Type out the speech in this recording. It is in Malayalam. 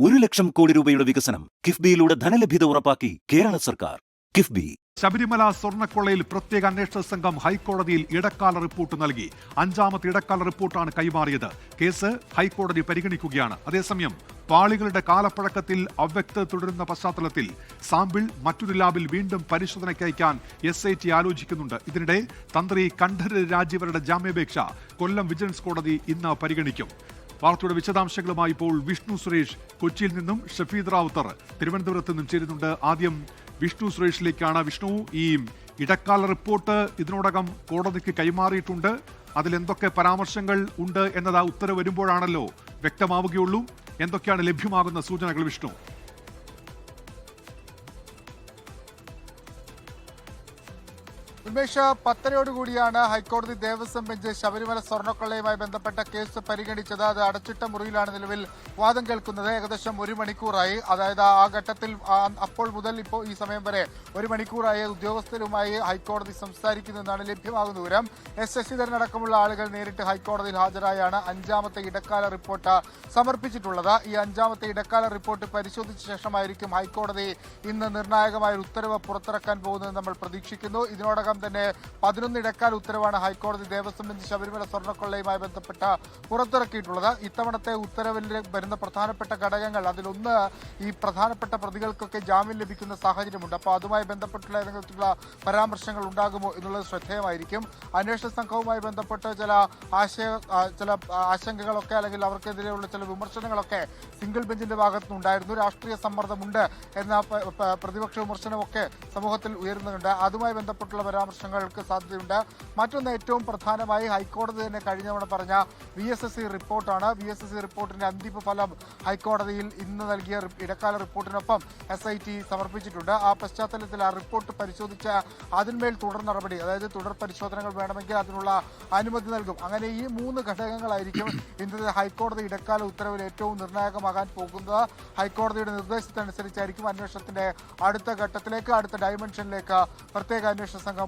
ഒരു ലക്ഷം കോടി രൂപയുടെ വികസനം കിഫ്ബിയിലൂടെ ധനലഭ്യത ഉറപ്പാക്കി കേരള സർക്കാർ. കിഫ്ബി. ശബരിമല സ്വർണക്കൊള്ളയിൽ പ്രത്യേക അന്വേഷണ സംഘം ഹൈക്കോടതിയിൽ ഇടക്കാല റിപ്പോർട്ട് നൽകി. അഞ്ചാമത്തെ ഇടക്കാല റിപ്പോർട്ടാണ് കൈമാറിയത്. കേസ് ഹൈക്കോടതി പരിഗണിക്കുകയാണ്. അതേസമയം പാളികളുടെ കാലപ്പഴക്കത്തിൽ അവ്യക്തത തുടരുന്ന പശ്ചാത്തലത്തിൽ സാമ്പിൾ മറ്റൊരു ലാബിൽ വീണ്ടും പരിശോധനയ്ക്ക് അയക്കാൻ എസ് ഐ ടി ആലോചിക്കുന്നുണ്ട്. ഇതിനിടെ തന്ത്രി കണ്ഠര് രാജീവരുടെ ജാമ്യാപേക്ഷ കൊല്ലം വിജിലൻസ് കോടതി ഇന്ന് പരിഗണിക്കും. വാർത്തയുടെ വിശദാംശങ്ങളുമായി ഇപ്പോൾ വിഷ്ണു സുരേഷ് കൊച്ചിയിൽ നിന്നും ഷഫീദ് റാവുത്തർ. തിരുവനന്തപുരത്ത് നിന്നും ചേരുന്നുണ്ട് ആദ്യം വിഷ്ണു സുരേഷിലേക്കാണ് വിഷ്ണു. ഈ ഇടക്കാല റിപ്പോർട്ട് ഇതിനോടകം കോടതിക്ക് കൈമാറിയിട്ടുണ്ട്. അതിലെന്തൊക്കെ പരാമർശങ്ങൾ ഉണ്ട് എന്നത് ഉത്തരവ് വരുമ്പോഴാണല്ലോ വ്യക്തമാവുകയുള്ളൂ. എന്തൊക്കെയാണ് ലഭ്യമാകുന്ന സൂചനകൾ വിഷ്ണു? ഉന്മേഷ് പത്തരയോടുകൂടിയാണ് ഹൈക്കോടതി ദേവസ്വം ബെഞ്ച് ശബരിമല സ്വർണക്കൊള്ളയുമായി ബന്ധപ്പെട്ട കേസ് പരിഗണിച്ചത്. അത് അടച്ചിട്ട മുറിയിലാണ് നിലവിൽ വാദം കേൾക്കുന്നത്. ഏകദേശം ഒരു മണിക്കൂറായി. അതായത് ആ ഘട്ടത്തിൽ അപ്പോൾ മുതൽ ഇപ്പോൾ ഈ സമയം വരെ ഒരു മണിക്കൂറായി ഉദ്യോഗസ്ഥരുമായി ഹൈക്കോടതി സംസാരിക്കുന്നതെന്നാണ് ലഭ്യമാകുന്ന വിവരം. എസ് ശശിധരൻ അടക്കമുള്ള ആളുകൾ നേരിട്ട് ഹൈക്കോടതിയിൽ ഹാജരായാണ്. അഞ്ചാമത്തെ ഇടക്കാല റിപ്പോർട്ട് സമർപ്പിച്ചിട്ടുള്ളത്. ഈ അഞ്ചാമത്തെ ഇടക്കാല റിപ്പോർട്ട് പരിശോധിച്ച ശേഷമായിരിക്കും ഹൈക്കോടതി ഇന്ന് നിർണായകമായ ഒരു ഉത്തരവ് പുറത്തിറക്കാൻ പോകുന്നതെന്ന് നമ്മൾ പ്രതീക്ഷിക്കുന്നു. ഇതിനോടകം തന്നെ പതിനൊന്ന് ഇടക്കാല ഉത്തരവാണ് ഹൈക്കോടതി ദേവസ്വം ബെഞ്ച് ശബരിമല സ്വർണക്കൊള്ളയുമായി ബന്ധപ്പെട്ട പുറത്തിറക്കിയിട്ടുള്ളത്. ഇത്തവണത്തെ ഉത്തരവിൽ വരുന്ന പ്രധാനപ്പെട്ട ഘടകങ്ങൾ അതിലൊന്ന് ഈ പ്രധാനപ്പെട്ട പ്രതികൾക്കൊക്കെ ജാമ്യം ലഭിക്കുന്ന സാഹചര്യമുണ്ട്. അപ്പോൾ അതുമായി ബന്ധപ്പെട്ടുള്ള ഏതെങ്കിലും പരാമർശങ്ങൾ ഉണ്ടാകുമോ എന്നുള്ളത് ശ്രദ്ധേയമായിരിക്കും. അന്വേഷണ സംഘവുമായി ബന്ധപ്പെട്ട് ചില ആശയ ചില ആശങ്കകളൊക്കെ അല്ലെങ്കിൽ അവർക്കെതിരെയുള്ള ചില വിമർശനങ്ങളൊക്കെ സിംഗിൾ ബെഞ്ചിന്റെ ഭാഗത്തുനിന്നുണ്ടായിരുന്നു രാഷ്ട്രീയ സമ്മർദ്ദമുണ്ട് എന്ന പ്രതിപക്ഷ വിമർശനമൊക്കെ സമൂഹത്തിൽ ഉയരുന്നുണ്ട്. അതുമായി ബന്ധപ്പെട്ടുള്ള പരാമർശങ്ങൾക്ക് സാധ്യതയുണ്ട്. മറ്റൊന്ന് ഏറ്റവും പ്രധാനമായി ഹൈക്കോടതി തന്നെ കഴിഞ്ഞ തവണ പറഞ്ഞ വി എസ് എസ് സി റിപ്പോർട്ടാണ്. വി എസ് എസ് സി റിപ്പോർട്ടിന്റെ അന്തിമ ഫലം ഹൈക്കോടതിയിൽ ഇന്ന് നൽകിയ ഇടക്കാല റിപ്പോർട്ടിനൊപ്പം എസ് ഐ ടി സമർപ്പിച്ചിട്ടുണ്ട്. ആ പശ്ചാത്തലത്തിൽ ആ റിപ്പോർട്ട് പരിശോധിച്ച അതിന്മേൽ തുടർ നടപടി അതായത് തുടർ പരിശോധനകൾ വേണമെങ്കിൽ അതിനുള്ള അനുമതി നൽകും. അങ്ങനെ ഈ മൂന്ന് ഘടകങ്ങളായിരിക്കും ഇന്നത്തെ ഹൈക്കോടതി ഇടക്കാല ഉത്തരവിൽ ഏറ്റവും നിർണായകമാകാൻ പോകുന്നത്. ഹൈക്കോടതിയുടെ നിർദ്ദേശത്തിനനുസരിച്ചായിരിക്കും അന്വേഷണത്തിന്റെ അടുത്ത ഘട്ടത്തിലേക്ക് അടുത്ത ഡയമെൻഷനിലേക്ക് പ്രത്യേക അന്വേഷണ സംഘം